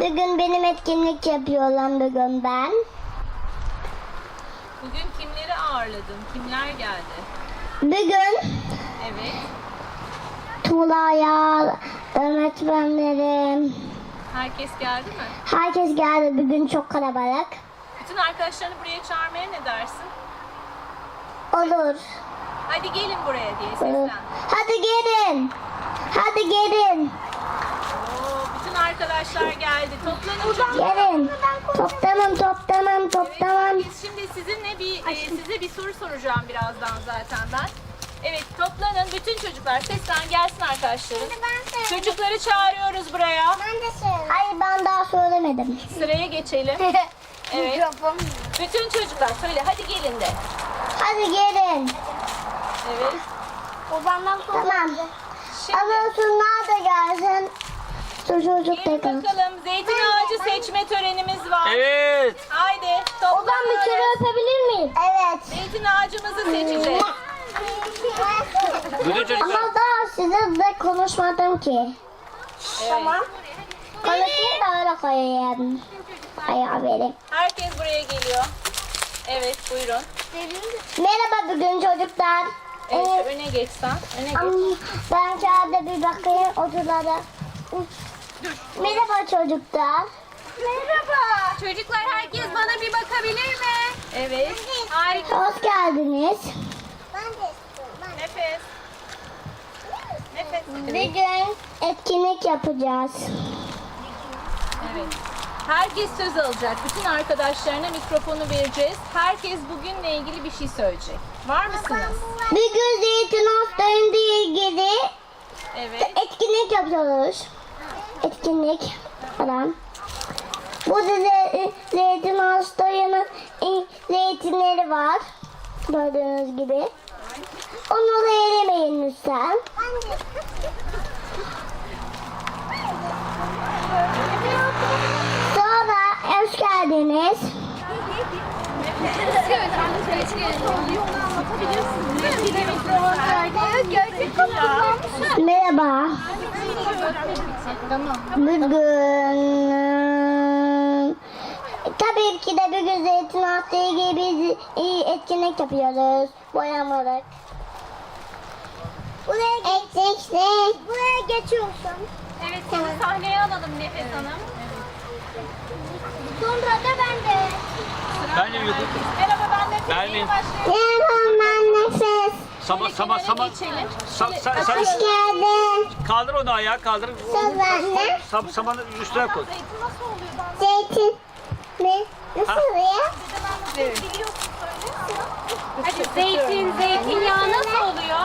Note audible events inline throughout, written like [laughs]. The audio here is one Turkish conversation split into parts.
Bugün benim etkinlik yapıyorlar bugün ben. Bugün kimleri ağırladın? Kimler geldi? Bugün Evet. Tuğla'ya, öğretmenlerim, Herkes geldi mi? herkes geldi. Bugün çok kalabalık. Bütün arkadaşlarını buraya çağırmaya ne dersin? Olur. Hadi gelin buraya diye seslen. Hadi gelin. Hadi gelin. Arkadaşlar geldi. Toplanın çocuklar. Gelin. Toplanın, toplanın, toplanın. Biz şimdi sizinle bir e, size bir soru soracağım birazdan zaten ben. Evet toplanın bütün çocuklar seslen gelsin arkadaşlarım. Çocukları çağırıyoruz buraya. Ay ben daha söylemedim. Sıraya geçelim. [laughs] Evet. Bütün çocuklar söyle hadi gelin de. Hadi gelin. Evet. Tamam. Şimdi Ama şunlar da gelsin. Şu çocuk gelin bakalım zeytin ağacı seçme törenimiz var. Evet. Haydi O ben bir kere öpebilir miyim? Evet. Zeytin ağacımızı seçeceğiz. Bütün çocuklar. Ama daha size de konuşmadım ki. Evet. Konuşayım da öyle koyayım. Ayağı vereyim. Herkes buraya geliyor. Evet buyurun. Merhaba bugün çocuklar. Evet Ee, öne geçsen. Öne geç. am- ben kağıda bir bakayım Merhaba çocuklar. Merhaba. Çocuklar herkes bana bir bakabilir mi? Evet. Harika. Hoş geldiniz. Nefes. Nefes. Bugün etkinlik yapacağız. Evet. Herkes söz alacak. Bütün arkadaşlarına mikrofonu vereceğiz. Herkes bugünle ilgili bir şey söyleyecek. Var mısınız? Bugün zeytin ağaçlarıyla ilgili Evet. etkinlik yapıyoruz. Etkinlik falan. Burada ze- zeytin ağaçlarının zeytinleri var. Gördüğünüz gibi. Onları elemeyin lütfen. Sonra hoş geldiniz. Merhaba. Bugün tabii ki de bugün zeytin ağaçları gibi bir etkinlik yapıyoruz. Boyamalık. Buraya geçeceksin. Buraya geçiyorsun. Evet sizi sahneye alalım Nefes Hanım. Sonra da ben de. Ben de. Merhaba ben Nefes. De- başlıyorum. Merhaba ben Nefes. Sabah sabah sabah. Geçelim. Sa, sa, Hoş geldin. kaldır onu ayağa kaldır. Anne. Sab, samanı üstüne koy. Zeytin. Ne? Nasıl ya? Hadi zeytin, zeytinyağı nasıl oluyor?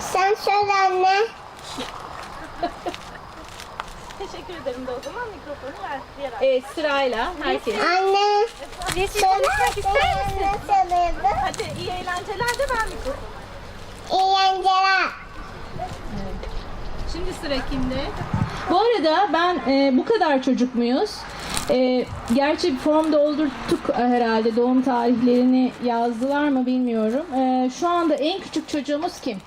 Sen söyle anne. Teşekkür ederim de o zaman mikrofonu ver. Evet sırayla herkes. Anne. Nesil Söyle. konuşmak ister misin? Nasıl oluyordu? Hadi iyi eğlenceler de ver mikrofonu. Eğlenceler. Şimdi sıra kimde? Bu arada ben e, bu kadar çocuk muyuz? E, gerçi form doldurttuk herhalde doğum tarihlerini yazdılar mı bilmiyorum. E, şu anda en küçük çocuğumuz kim?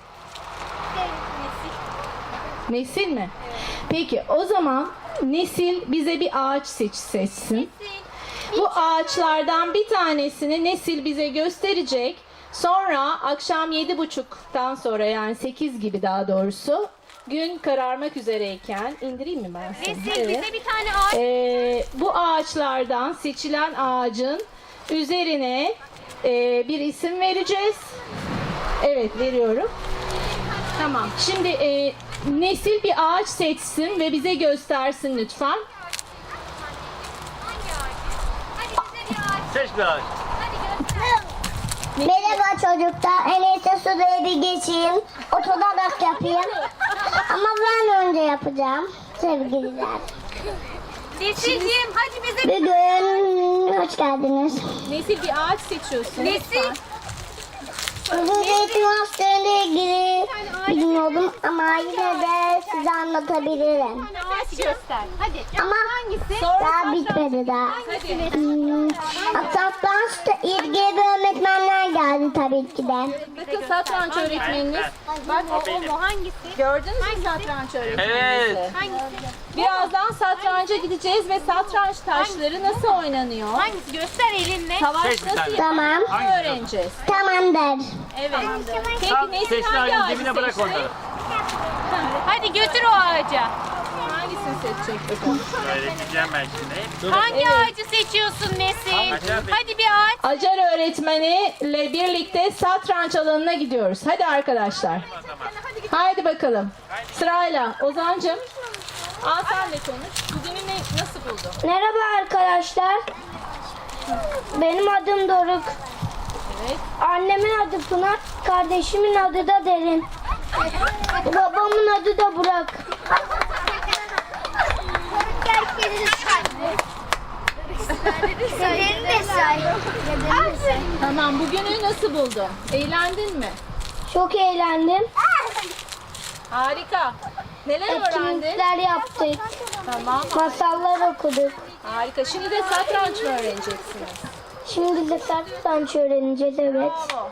Nesil mi? Peki o zaman Nesil bize bir ağaç seç seçsin. Bu ağaçlardan bir tanesini Nesil bize gösterecek. Sonra akşam yedi buçuktan sonra yani 8 gibi daha doğrusu gün kararmak üzereyken indireyim mi ben seni? Nesil Evet. bize bir tane ağaç Ee, bu ağaçlardan seçilen ağacın üzerine e, bir isim vereceğiz. Evet veriyorum. Tamam. Şimdi e, Nesil bir ağaç seçsin ve bize göstersin lütfen. hangi ağaç? Hadi bize bir ağaç. Seç bir ağaç. Merhaba çocuklar. En iyisi şuraya bir geçeyim. Oturarak yapayım. Ama ben önce yapacağım. Sevgililer. Nesilciğim hadi bize Bugün hoş geldiniz. Nesil bir ağaç seçiyorsun. Nesil. lütfen. Zeytin ağaçlarıyla ilgili bilmiyordum ama yine de size anlatabilirim. Ağaç göster. Hadi. Ama daha bitmedi daha. Hmm, Satrançta ilgili öğretmenler geldi tabii ki de. Bakın satranç öğretmeniniz. Bak o, o mu? Hangisi? Gördünüz mü satranç öğretmeninizi? Evet. Hangisi? Birazdan satranca gideceğiz ve satranç taşları nasıl oynanıyor? Hangisi? Göster elinle. Savaş Seç bir nasıl tane. Tamam. öğreneceğiz. Tamamdır. Evet. Tam Peki Nesin sesli hangi ağacı dibine bırak seçti? onları. Hadi götür o ağaca. Hangisini seçecek gideceğim ben şimdi. Hangi ağacı seçiyorsun Nesin? Hadi bir ağaç. Acar öğretmeniyle birlikte satranç alanına gidiyoruz. Hadi arkadaşlar. Haydi bakalım. Sırayla. Ozancım. Al sen de konuş. Bugünü ne, nasıl buldun? Merhaba arkadaşlar. Benim adım Doruk. Evet. Annemin adı Pınar, kardeşimin adı da Derin. Babamın adı da Burak. Tamam bugünü nasıl buldun? Eğlendin mi? Çok eğlendim. Harika. Neler öğrendin? Etkinlikler yaptık. Tamam. Masallar okuduk. Harika. Şimdi de satranç mı öğreneceksiniz? Şimdi de satranç öğreneceğiz evet. Bravo.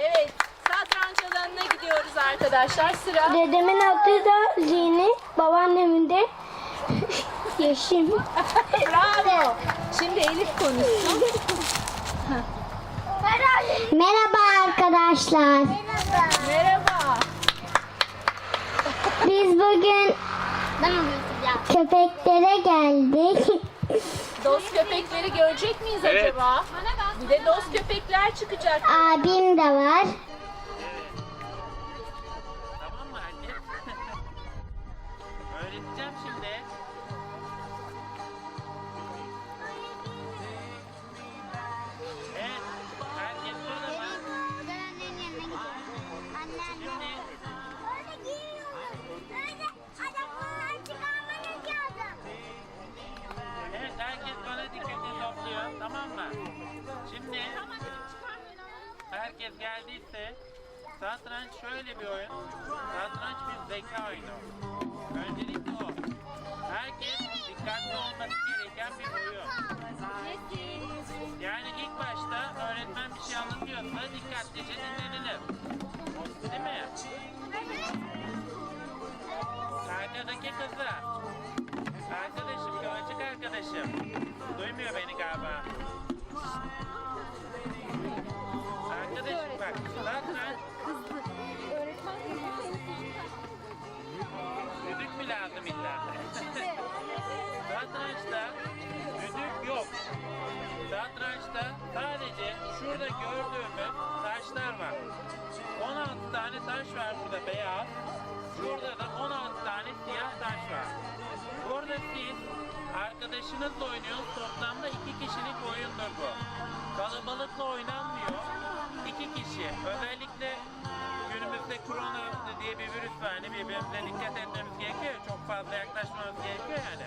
Evet. Satranç alanına gidiyoruz arkadaşlar. Sıra. Dedemin adı da Zini, babaannemin de [laughs] Yeşim. Bravo. Şimdi Elif konuşsun. [laughs] Merhaba arkadaşlar. Merhaba. Biz bugün köpeklere geldik. Dost köpekleri görecek miyiz Evet. acaba? Bir de dost köpekler çıkacak. Abim de var. Tamam mı anne? [laughs] Öğreteceğim şimdi. Satranç şöyle bir oyun. Satranç bir zeka oyunu. Öncelikle o. Herkes dikkatli olması gereken bir oyun. Yani ilk başta öğretmen bir şey anlatıyorsa dikkatlice dinlenilir. Değil mi? Arkadaki kızı. Arkadaşım, görecek arkadaşım. Duymuyor beni galiba. İlla? Satrançta düdük yok. Satrançta sadece şurada gördüğümüz taşlar var. 16 tane taş var burada beyaz. Şurada da 16 tane siyah taş var. Burada siz arkadaşınızla oynuyorsunuz. Toplamda iki kişilik oyundur bu. Kalabalıkla oynanmıyor. İki kişi. Özellikle günümüzde korona diye bir virüs var. Hani birbirimize dikkat etmemiz gerekiyor. Çok fazla yaklaşmamız gerekiyor yani.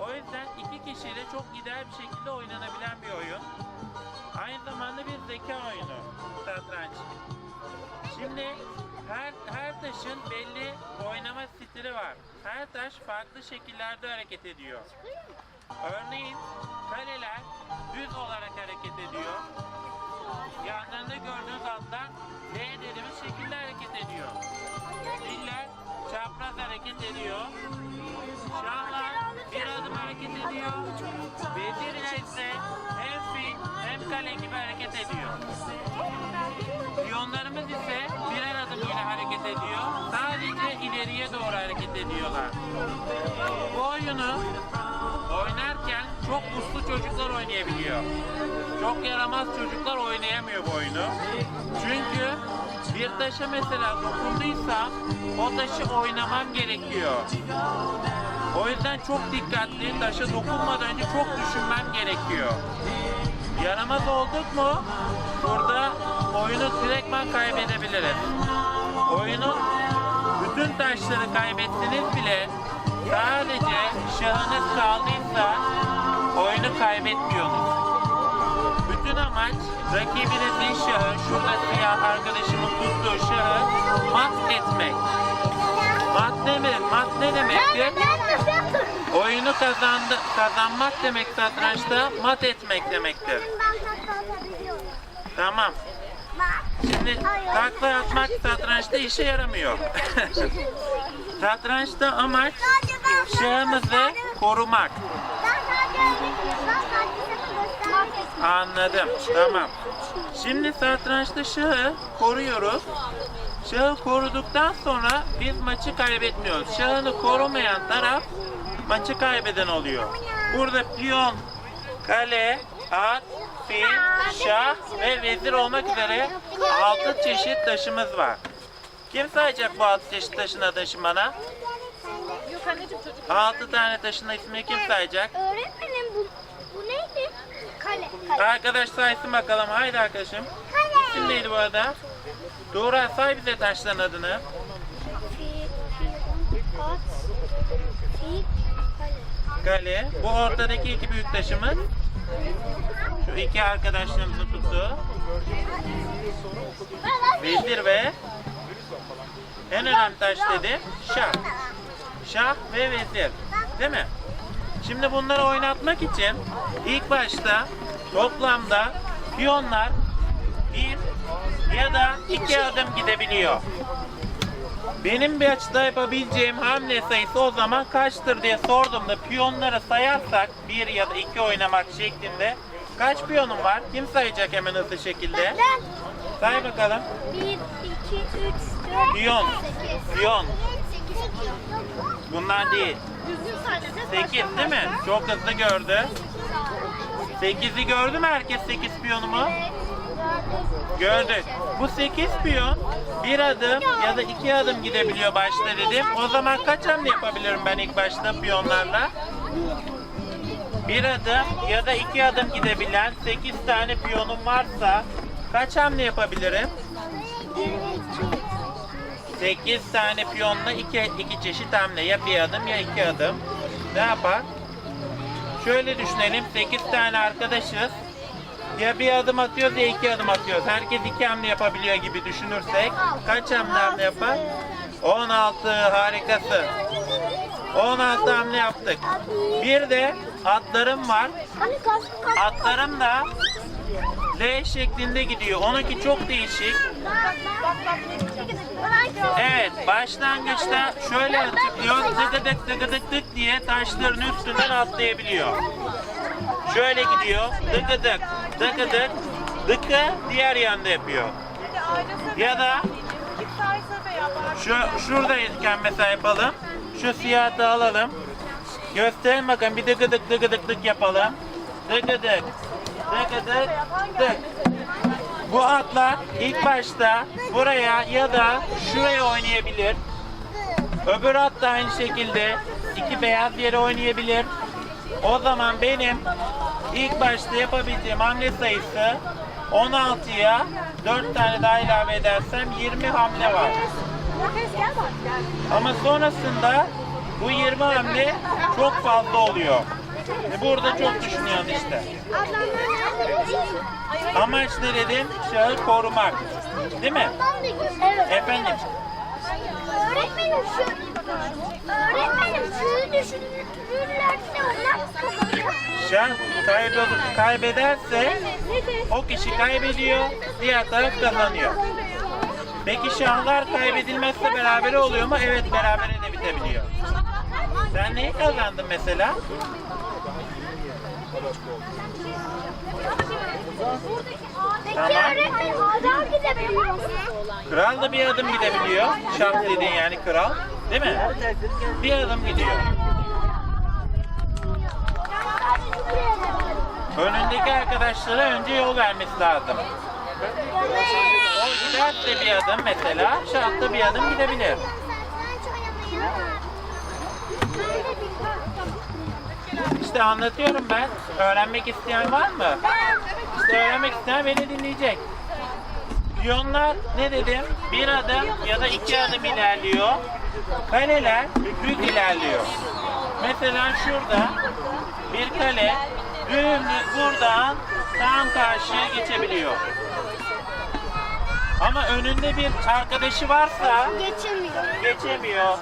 O yüzden iki kişiyle çok ideal bir şekilde oynanabilen bir oyun. Aynı zamanda bir zeka oyunu. Satranç. Şimdi her, her taşın belli oynama stili var. Her taş farklı şekillerde hareket ediyor. Örneğin kaleler düz olarak hareket ediyor. Yanlarında gördüğünüz atlar L dediğimiz şekilde hareket ediyor. Filler çapraz hareket ediyor. Şahlar bir adım hareket ediyor. Vezirler ise hem fil hem kale gibi hareket ediyor. Piyonlarımız ise birer adım yine hareket ediyor. Sadece ileriye doğru hareket ediyorlar. Bu oyunu oynarken çok uslu çocuklar oynayabiliyor. Çok yaramaz çocuklar oynayamıyor bu oyunu. Çünkü bir taşa mesela dokunduysam o taşı oynamam gerekiyor. O yüzden çok dikkatli, taşa dokunmadan önce çok düşünmem gerekiyor. Yaramaz olduk mu burada oyunu direktman kaybedebiliriz. Oyunun bütün taşları kaybetseniz bile sadece şahınız kaldıysa oyunu kaybetmiyorsunuz. Amaç rakibinizin şahı, şurada siyah arkadaşımın tuttuğu şahı mat etmek. Mat ne, mi- mat ne demektir? Oyunu kazandı, kazanmak demek satrançta mat etmek demektir. Tamam. Şimdi takla atmak satrançta işe yaramıyor. [laughs] satrançta amaç şahımızı korumak. Anladım. Tamam. Şimdi satrançta şahı koruyoruz. Şahı koruduktan sonra biz maçı kaybetmiyoruz. Şahını korumayan taraf maçı kaybeden oluyor. Burada piyon, kale, at, fil, şah ve vezir olmak üzere 6 çeşit taşımız var. Kim sayacak bu 6 çeşit taşın adını bana? 6 tane taşın ismini kim sayacak? Öğretmenim bu, bu neydi? Kale. Kale. Arkadaş saysın bakalım. Haydi arkadaşım. İsim neydi bu arada? Doğru say bize taşların adını. Kale. Kale. Bu ortadaki iki büyük taşımız. Şu iki arkadaşlarımızın kutusu. Vezir ve en önemli taş dedim. Şah. Şah ve vezir. Değil mi? Şimdi bunları oynatmak için ilk başta toplamda piyonlar bir ya da iki adım gidebiliyor. Benim bir açıda yapabileceğim hamle sayısı o zaman kaçtır diye sorduğumda piyonları sayarsak bir ya da iki oynamak şeklinde kaç piyonum var? Kim sayacak hemen hızlı şekilde? Say bakalım. 1, 2, 3, 4, Piyon. Piyon. 8, Bunlar değil. 8 değil mi? Çok hızlı gördü. 8'i gördü mü herkes 8 piyonumu? Gördük. Bu 8 piyon bir adım ya da iki adım gidebiliyor başta dedim. O zaman kaç hamle yapabilirim ben ilk başta piyonlarla? Bir adım ya da iki adım gidebilen 8 tane piyonum varsa kaç hamle yapabilirim? 8 tane piyonla iki, iki çeşit hamle. Ya bir adım ya iki adım. Ne yapar? Şöyle düşünelim. 8 tane arkadaşız. Ya bir adım atıyoruz ya iki adım atıyoruz. Herkes iki hamle yapabiliyor gibi düşünürsek kaç hamle, hamle yapar? 16 harikası. 16 hamle yaptık. Bir de atlarım var. Atlarım da L şeklinde gidiyor. Onunki çok değişik. Evet, başlangıçta şöyle tıklıyor, tıkıdık tıkıdık tık diye taşların üstünden atlayabiliyor. Şöyle gidiyor, tıkıdık tıkıdık tıkı diğer yanda yapıyor. Ya da şu şuradayken mesela yapalım. Şu siyahı alalım. Gösterin bakın bir tıkıdık tıkıdık tık yapalım. Tıkıdık tıkıdık tık. Bu atlar ilk başta buraya ya da şuraya oynayabilir. Öbür at da aynı şekilde iki beyaz yere oynayabilir. O zaman benim ilk başta yapabileceğim hamle sayısı 16'ya 4 tane daha ilave edersem 20 hamle var. Ama sonrasında bu 20 hamle çok fazla oluyor. E burada çok düşünüyorsun işte. Amaç ne dedim? Şahı korumak. Değil mi? Evet. Efendim? Öğretmenim şu Öğretmenim şunu düşünürlerse onlar. Şah kaybe- kaybederse o kişi kaybediyor, diğer taraf kazanıyor. Peki şahlar kaybedilmezse beraber oluyor mu? Evet berabere de bitebiliyor. Sen neyi kazandın mesela? Kral da bir adım gidebiliyor. Şah dediğin yani kral. Değil mi? Bir adım gidiyor. Önündeki arkadaşlara önce yol vermesi lazım. O giderse bir adım mesela, şah da bir adım gidebilir. İşte anlatıyorum ben. Öğrenmek isteyen var mı? İşte öğrenmek isteyen beni dinleyecek. Piyonlar ne dedim? Bir adım ya da iki adım ilerliyor. Kaleler düz ilerliyor. Mesela şurada bir kale dümdüz buradan tam karşıya geçebiliyor. Ama önünde bir arkadaşı varsa Geçemiyor. geçemiyor.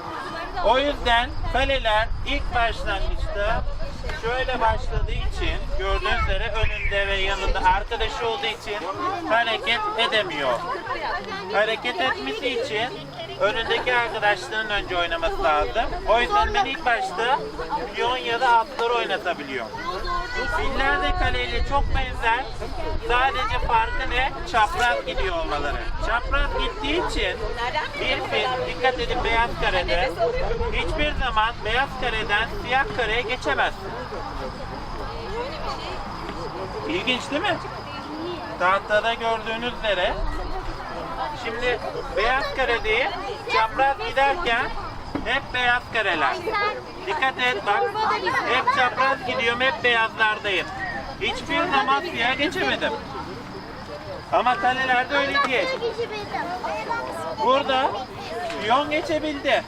O yüzden kaleler ilk başlangıçta şöyle başladığı için gördüğünüz üzere önünde ve yanında arkadaşı olduğu için hareket edemiyor. Hareket etmesi için önündeki arkadaşların önce oynaması lazım. O yüzden ben ilk başta piyon ya da atları oynatabiliyor. Filler de kaleyle çok benzer. Sadece farkı ne? Çapraz gidiyor olmaları. Çapraz gittiği için bir fil, dikkat edin beyaz karede, hiçbir zaman beyaz kareden siyah kareye geçemezsin. İlginç değil mi? Tahtada gördüğünüz üzere Şimdi beyaz kare değil, çapraz giderken hep beyaz kareler. Dikkat et bak, hep çapraz gidiyorum, hep beyazlardayım. Hiçbir zaman siyah geçemedim. Ama kalelerde öyle değil. Burada piyon geçebildi.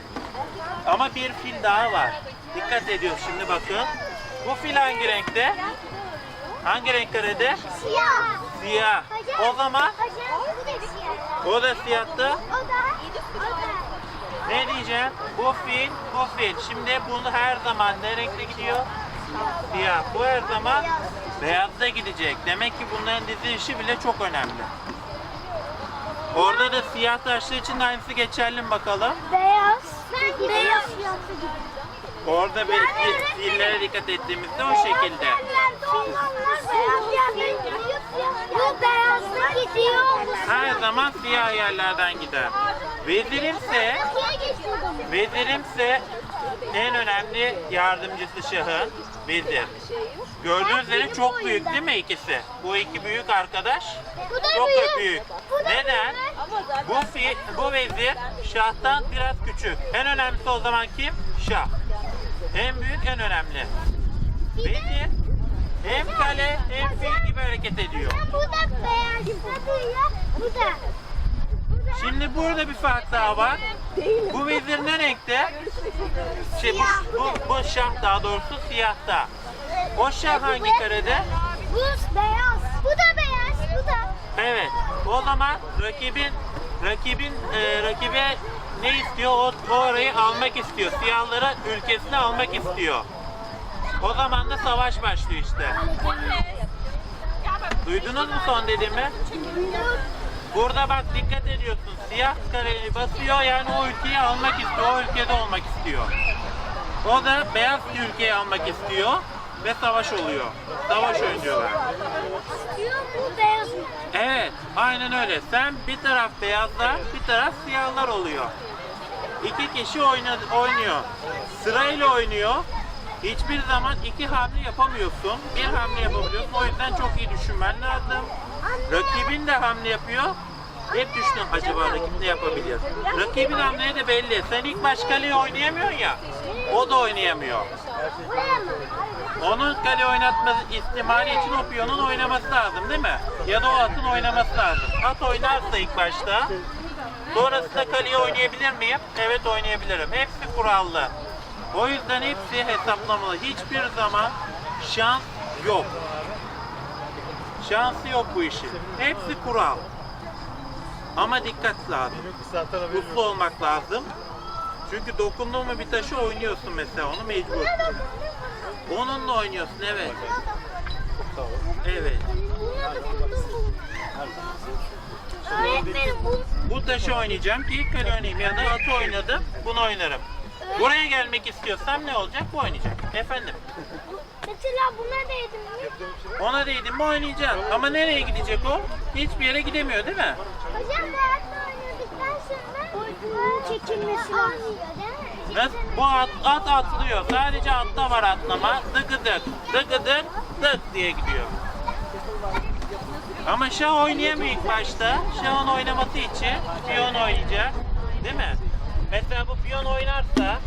Ama bir fil daha var. Dikkat ediyor şimdi bakın. Bu fil hangi renkte? Hangi renk karede? Siyah. Siyah. O zaman o da siyahtı. O da. Ne diyeceğim? Bu fil, bu fil. Şimdi bunu her zaman ne renkte gidiyor? Siyah. Bu her zaman beyazda gidecek. Demek ki bunların dizilişi bile çok önemli. Orada da siyah taşlı için de aynısı geçerli mi bakalım? Beyaz. Beyaz. Orada bir fil- fillere dikkat ettiğimizde o şekilde. Bu gidiyor. Her zaman siyah yerlerden gider. Vezirimse, vezirimse en önemli yardımcısı şahın vezir. Gördüğünüz üzere çok büyük değil mi ikisi? Bu iki büyük arkadaş çok büyük. da büyük. Neden? Bu fi, bu vezir şahtan biraz küçük. En önemlisi o zaman kim? Şah. En büyük en önemli. Vezir hem kale hem fil gibi hareket ediyor. Bu da beyaz. Bu da. Şimdi burada bir fark daha var. Bu vezir ne renkte? Şey, bu, bu, bu şah daha doğrusu siyahta. O şah hangi karede? Bu beyaz. Bu da beyaz. Bu da. Evet. O zaman rakibin rakibin e, rakibe ne istiyor? O, o orayı almak istiyor. Siyahları ülkesine almak istiyor. O zaman da savaş başlıyor işte. Duydunuz mu son dediğimi? Burada bak dikkat ediyorsun. Siyah kareyi basıyor yani o ülkeyi almak istiyor. O ülkede olmak istiyor. O da beyaz ülkeyi almak istiyor ve savaş oluyor. Savaş oynuyorlar. Evet, aynen öyle. Sen bir taraf beyazlar, bir taraf siyahlar oluyor. İki kişi oyna, oynuyor. Sırayla oynuyor. Hiçbir zaman iki hamle yapamıyorsun. Bir hamle yapabiliyorsun. O yüzden çok iyi düşünmen lazım. Rakibin de hamle yapıyor. Hep düşünün acaba rakip ne yapabilir? Rakibin hamleyi de belli. Sen ilk baş oynayamıyorsun ya. O da oynayamıyor. Onun kale oynatması ihtimali için o piyonun oynaması lazım değil mi? Ya da o atın oynaması lazım. At oynarsa ilk başta sonrasında kaleyi oynayabilir miyim? Evet oynayabilirim. Hepsi kurallı. O yüzden hepsi hesaplamalı. Hiçbir zaman şans yok. Şansı yok bu işin. Hepsi kural. Ama dikkat lazım. Uslu olmak lazım. Çünkü dokunduğun mu bir taşı oynuyorsun mesela onu mecbur. Onunla oynuyorsun evet. Evet. Öğretmenim bu. Bu taşı oynayacağım ki ilk kere oynayayım ya da atı oynadım bunu oynarım. Buraya gelmek istiyorsam ne olacak? Bu oynayacak. Efendim. Mesela buna değdim mi? Ona değdim mi oynayacağım. Ama nereye gidecek o? Hiçbir yere gidemiyor değil mi? Hocam beyazla oynadıktan sonra çekilmesi lazım. Ve bu at, at atlıyor. Sadece atta var atlama. Dıgıdık, dıgıdık, dık diye gidiyor. Ama şah oynayamıyor ilk başta. Şahın oynaması için piyon oynayacak. Değil mi? Mesela bu piyon oynarsa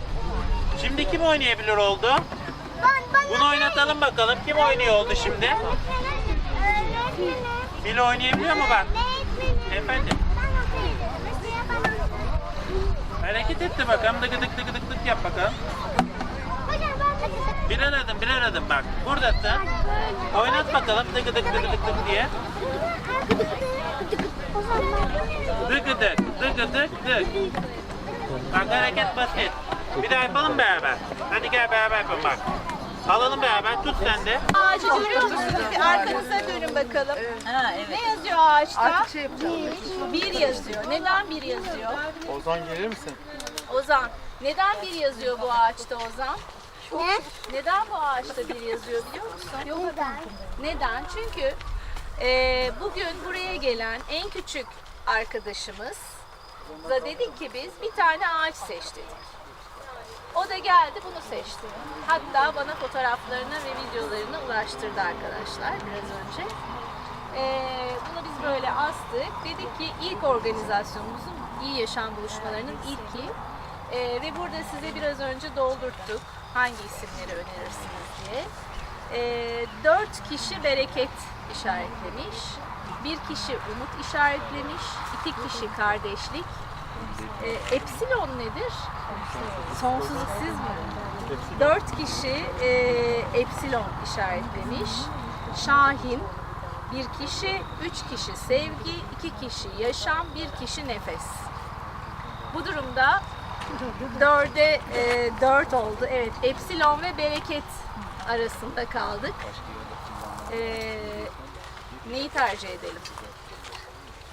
şimdi kim oynayabilir oldu? Bunu oynatalım bakalım. Kim oynuyor oldu şimdi? Fil oynayabiliyor mu bak? Efendim? Hareket et de bakalım. Dıgıdık dık yap bakalım. Hocam ben de Birer adım birer adım bak. Buradasın. Oynat bakalım dıgıdık dıgıdık dık diye. Dıgıdık, dıgıdık, dık. Bak hareket basit. Bir daha yapalım beraber. Hadi gel beraber yapalım bak. Alalım beraber. Tut sen de. Ağacı görüyor musunuz? Bir arkanıza dönün bakalım. Ne yazıyor ağaçta? Bir yazıyor. Neden bir yazıyor? Ozan gelir misin? Ozan. Neden bir yazıyor bu ağaçta Ozan? Ne? Neden bu ağaçta bir yazıyor biliyor musun? Neden? Neden? Çünkü e, bugün buraya gelen en küçük arkadaşımız da dedik ki biz bir tane ağaç seçtik. O da geldi bunu seçti. Hatta bana fotoğraflarını ve videolarını ulaştırdı arkadaşlar biraz önce. E, bunu biz böyle astık. Dedik ki ilk organizasyonumuzun iyi yaşam buluşmalarının ilki. E, ve burada size biraz önce doldurttuk hangi isimleri önerirsiniz diye. E, dört kişi bereket işaretlemiş. Bir kişi umut işaretlemiş. iki kişi kardeşlik. E, epsilon nedir? Sonsuzluk siz mi? Dört kişi e, epsilon işaretlemiş. Şahin, bir kişi, üç kişi sevgi, iki kişi yaşam, bir kişi nefes. Bu durumda dörde e, dört oldu. Evet, epsilon ve bereket arasında kaldık. E, neyi tercih edelim?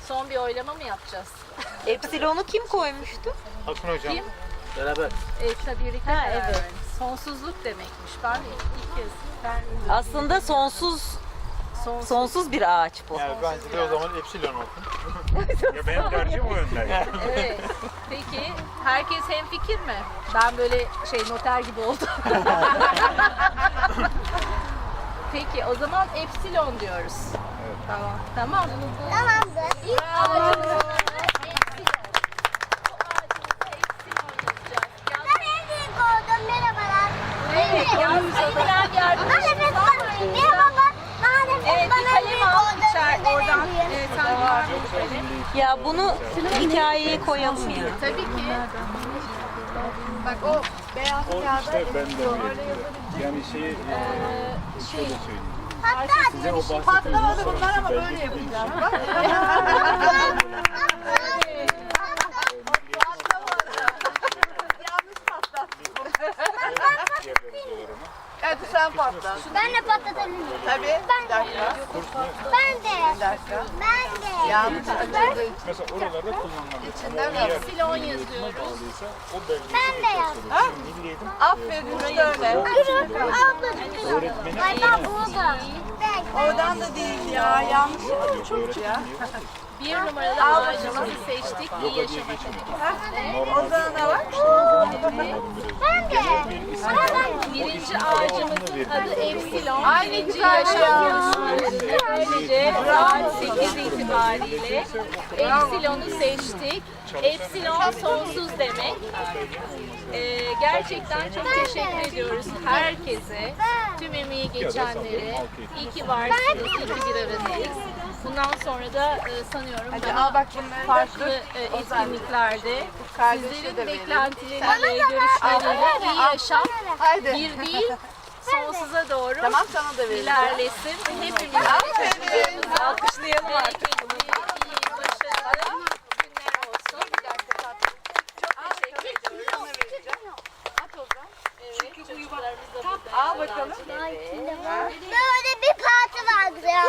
Son bir oylama mı yapacağız? [laughs] Epsilon'u kim koymuştu? Akın hocam. Kim? Beraber. E, tabii birlikte Ha, karar evet. Sonsuzluk demekmiş. Ben ilk kez ben Aslında sonsuz sonsuz. sonsuz bir ağaç bu. Yani bence de o zaman Epsilon olsun. [laughs] Ya benim tercihim o yönde. Evet. Peki herkes hem fikir mi? Ben böyle şey noter gibi oldum. [laughs] Peki o zaman epsilon diyoruz. Tamam. Tamam. Tamamdır. İlk. Yalnız- Ben en büyük oldum. Merhabalar. Evet, yalnız. Merhaba. Bir bana en kalem büyük al oldum. içer Ben en oradan. büyüğüm. Evet, sen var mı bir kalem? Ya bunu hikayeye koyalım ya. Tabii ki. Bak o O işte ben de yani şeyi e, şöyle söyleyeyim. Hatta Size o bahsettiğiniz bunlar ama böyle yapacağım. [laughs] Hadi sen patlat. ben de patlatabilirim. Tabii. Ben Bir de. Ben de. Bir dakika. Ben de. Yanlış açıldı. Mesela oralarda kullanılan İçinden mi? epsilon yazıyoruz. o belgesi Ben de yazdım. Eğitim Aferin. Durun. Ablacığım. öğretmeni Ay ben burada. Ben. Oradan da değil ya. Yanlış oldu çok ya. Bir numaralı ağacımızı seçtik. İyi yaşam akademisi. Ozan'a bak. Ben de. Birinci ağacımızın adı Epsilon. Ay, ne Birinci güzel yaşam böylece saat 8 itibariyle Epsilon'u seçtik. Epsilon sonsuz demek. Ee, gerçekten çok teşekkür ediyoruz herkese, tüm emeği geçenlere. İyi ki varsınız, iyi ki bir aradayız. Bundan sonra da e, sanıyorum Hadi daha al bak bunları da farklı dur. e, etkinliklerde sizlerin de verin. beklentileriyle, görüşleriyle iyi yaşam Haydi. bir değil sonsuza doğru Tamam sana da vereceğim. ilerlesin. Hepimiz Aferin. alkışlayalım artık. Bereketli, iyi, başarılı günler olsun. Çok teşekkür ediyoruz. Sana vereceğim. At Ozan. Evet, çocuklarımız da burada. Al bakalım. böyle bir parti vardı ya.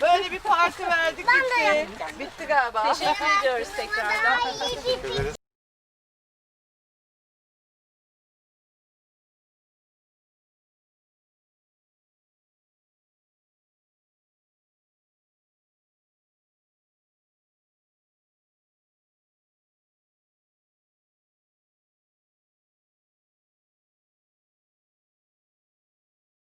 Böyle bir parti verdik bitti. Bitti galiba. Teşekkür ediyoruz tekrardan.